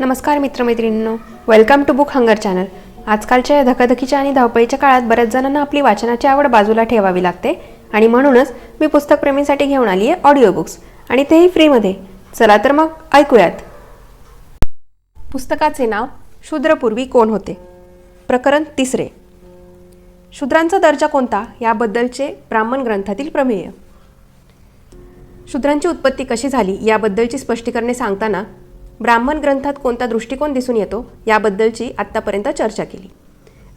नमस्कार मित्रमैत्रिणींनो. Welcome to book hunger channel आजकालच्या या धकाधकीच्या आणि धावपळीच्या काळात बऱ्याच जणांना आपली वाचनाची आवड बाजूला ठेवावी लागते आणि म्हणूनच मी पुस्तकप्रेमींसाठी घेऊन आली आहे ऑडिओ बुक्स आणि तेही फ्रीमध्ये. चला तर मग ऐकूयात. पुस्तकाचे नाव शूद्रपूर्वी कोण होते? प्रकरण तिसरे. शूद्रांचा दर्जा कोणता? याबद्दलचे ब्राह्मण ग्रंथातील प्रमेय. शूद्रांची उत्पत्ती कशी झाली? याबद्दलची स्पष्टीकरणे सांगताना ब्राह्मण ग्रंथात कोणता दृष्टिकोन दिसून येतो याबद्दलची आत्तापर्यंत चर्चा केली.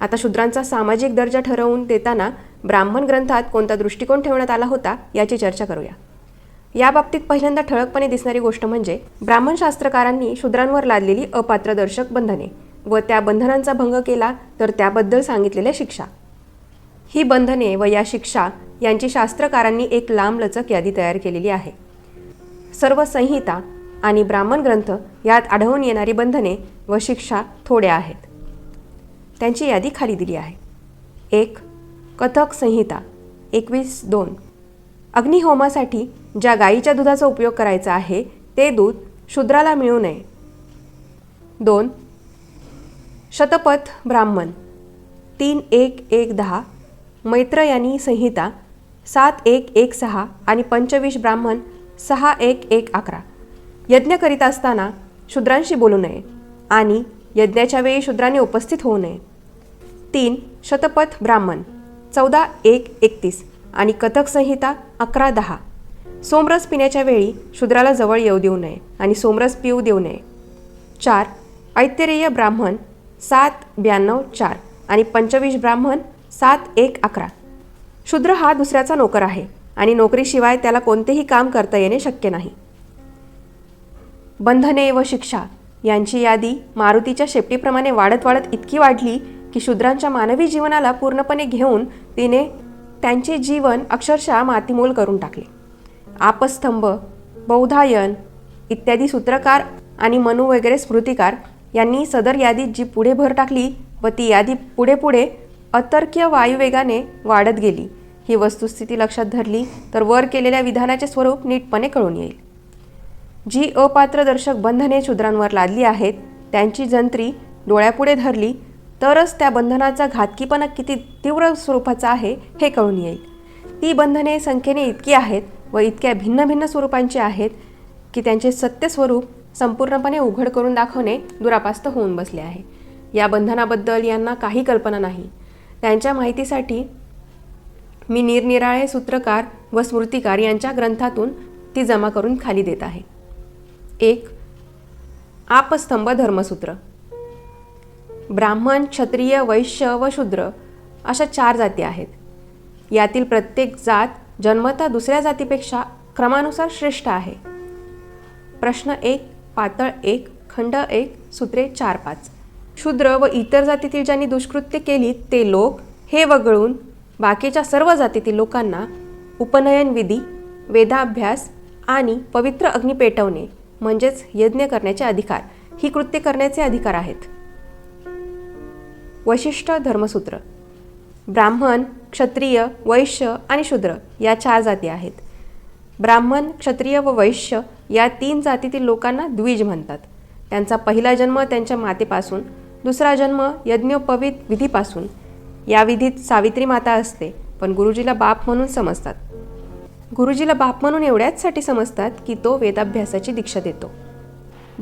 आता शूद्रांचा सामाजिक दर्जा ठरवून देताना ब्राह्मण ग्रंथात कोणता दृष्टिकोन ठेवण्यात आला होता याची चर्चा करूया. या बाबतीत पहिल्यांदा ठळकपणे दिसणारी गोष्ट म्हणजे ब्राह्मण शास्त्रकारांनी शूद्रांवर लादलेली अपात्रदर्शक बंधने व त्या बंधनांचा भंग केला तर त्याबद्दल सांगितलेल्या शिक्षा. ही बंधने व या शिक्षा यांची शास्त्रकारांनी एक लांबलचक यादी तयार केलेली आहे. सर्व संहिता आणि ब्राह्मण ग्रंथ यात आढळून येणारी बंधने व शिक्षा थोड्या आहेत. त्यांची यादी खाली दिली आहे. एक कथक संहिता एकवीस दोन. अग्निहोमासाठी ज्या गायीच्या दुधाचा उपयोग करायचा आहे ते दूध शूद्राला मिळू नये. दोन शतपथ ब्राह्मण. तीन एक एक दहा. मैत्रयानी संहिता सात एक एक सहा आणि पंचवीस ब्राह्मण सहा एक एक अकरा. यज्ञ करीत असताना शूद्रांशी बोलू नये आणि यज्ञाच्या वेळी शूद्रांनी उपस्थित होऊ नये. तीन शतपथ ब्राह्मण. चौदा एक एकतीस आणि कथक संहिता अकरा दहा. सोमरस पिण्याच्या वेळी शूद्राला जवळ येऊ देऊ नये आणि सोमरस पिऊ देऊ नये. चार ऐतरेय ब्राह्मण. सात ब्याण्णव चार आणि पंचवीस ब्राह्मण. सात एक अकरा. शूद्र हा दुसऱ्याचा नोकर आहे आणि नोकरीशिवाय त्याला कोणतेही काम करता येणे शक्य नाही. बंधने व शिक्षा यांची यादी मारुतीच्या शेपटीप्रमाणे वाढत वाढत इतकी वाढली की शूद्रांच्या मानवी जीवनाला पूर्णपणे घेऊन तिने त्यांचे जीवन अक्षरशः मातीमोल करून टाकले. आपस्तंभ बौधायन इत्यादी सूत्रकार आणि मनु वगैरे स्मृतिकार यांनी सदर यादीत जी पुढे भर टाकली व ती यादी पुढे पुढे अतर्क्य वायुवेगाने वाढत गेली. ही वस्तुस्थिती लक्षात धरली तर वर केलेल्या विधानाचे स्वरूप नीटपणे कळून येईल. जी अपात्रदर्शक बंधने शूद्रांवर लादली आहेत त्यांची जंत्री डोळ्यापुढे धरली तरच त्या बंधनाचा घातकीपणा किती तीव्र स्वरूपाचा आहे हे कळून येईल. ती बंधने संख्येने इतकी आहेत व इतक्या भिन्न भिन्न स्वरूपांची आहेत की त्यांचे सत्य स्वरूप संपूर्णपणे उघड करून दाखवणे दुरापास्त होऊन बसले आहे. या बंधनाबद्दल यांना काही कल्पना नाही. त्यांच्या माहितीसाठी मी निरनिराळे सूत्रकार व स्मृतिकार यांच्या ग्रंथातून ती जमा करून खाली देत आहे. एक आपस्तंभ धर्मसूत्र ब्राह्मण क्षत्रिय वैश्य व शूद्र अशा चार जाती आहेत. यातील प्रत्येक जात जन्मता दुसऱ्या जातीपेक्षा क्रमानुसार श्रेष्ठ आहे. प्रश्न एक पातळ एक खंड एक सूत्रे चार पाच. शूद्र व इतर जातीतील ज्यांनी दुष्कृत्य केली ते लोक हे वगळून बाकीच्या सर्व जातीतील लोकांना उपनयन विधी वेदाभ्यास आणि पवित्र अग्नी पेटवणे म्हणजेच यज्ञ करण्याचे अधिकार. ही कृत्य करण्याचे अधिकार आहेत. वैशिष्ट्य धर्मसूत्र. ब्राह्मण क्षत्रिय वैश्य आणि शूद्र या चार जाती आहेत. ब्राह्मण क्षत्रिय व वैश्य या तीन जातीतील लोकांना द्विज म्हणतात. त्यांचा पहिला जन्म त्यांच्या मातेपासून दुसरा जन्म यज्ञोपवीत विधीपासून. या विधीत सावित्री माता असते पण गुरुजीला बाप म्हणून समजतात. गुरुजीला बाप म्हणून एवढ्याचसाठी समजतात की तो वेदाभ्यासाची दीक्षा देतो.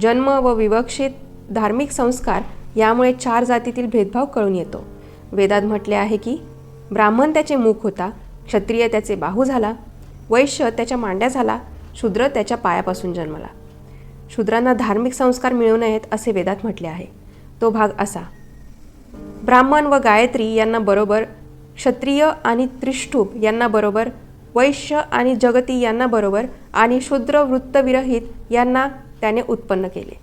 जन्म व विवक्षित धार्मिक संस्कार यामुळे चार जातीतील भेदभाव कळून येतो. वेदात म्हटले आहे की ब्राह्मण त्याचे मुख होता क्षत्रिय त्याचे बाहू झाला वैश्य त्याच्या मांड्या झाला शूद्र त्याच्या पायापासून जन्मला. शूद्रांना धार्मिक संस्कार मिळू नयेत असे वेदात म्हटले आहे. तो भाग असा. ब्राह्मण व गायत्री यांना बरोबर क्षत्रिय आणि त्रिष्ठूप यांना बरोबर वैश्य आणि जगती यांना बरोबर आणि शूद्र वृत्तविरहित यांना त्याने उत्पन्न केले.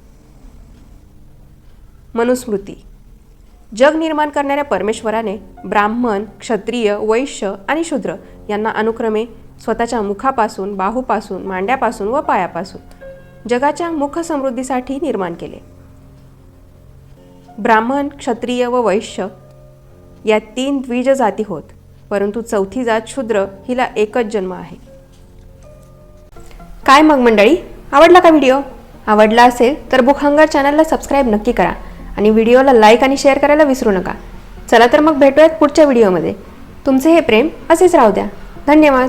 मनुस्मृती. जग निर्माण करणाऱ्या परमेश्वराने ब्राह्मण क्षत्रिय वैश्य आणि शूद्र यांना अनुक्रमे स्वतःच्या मुखापासून बाहूपासून मांड्यापासून व पायापासून जगाच्या मुख समृद्धीसाठी निर्माण केले. ब्राह्मण क्षत्रिय व वैश्य या तीन द्विज जाती होत. परंतु चौथी जात शूद्र हिला एकच जन्म आहे. काय मग मंडळी? आवडला का व्हिडिओ? आवडला असेल तर बुक चॅनलला सबस्क्राईब नक्की करा आणि व्हिडिओला लाईक आणि शेअर करायला विसरू नका. चला तर मग भेटूयात पुढच्या व्हिडिओमध्ये. तुमचे हे प्रेम असेच राहू द्या. धन्यवाद.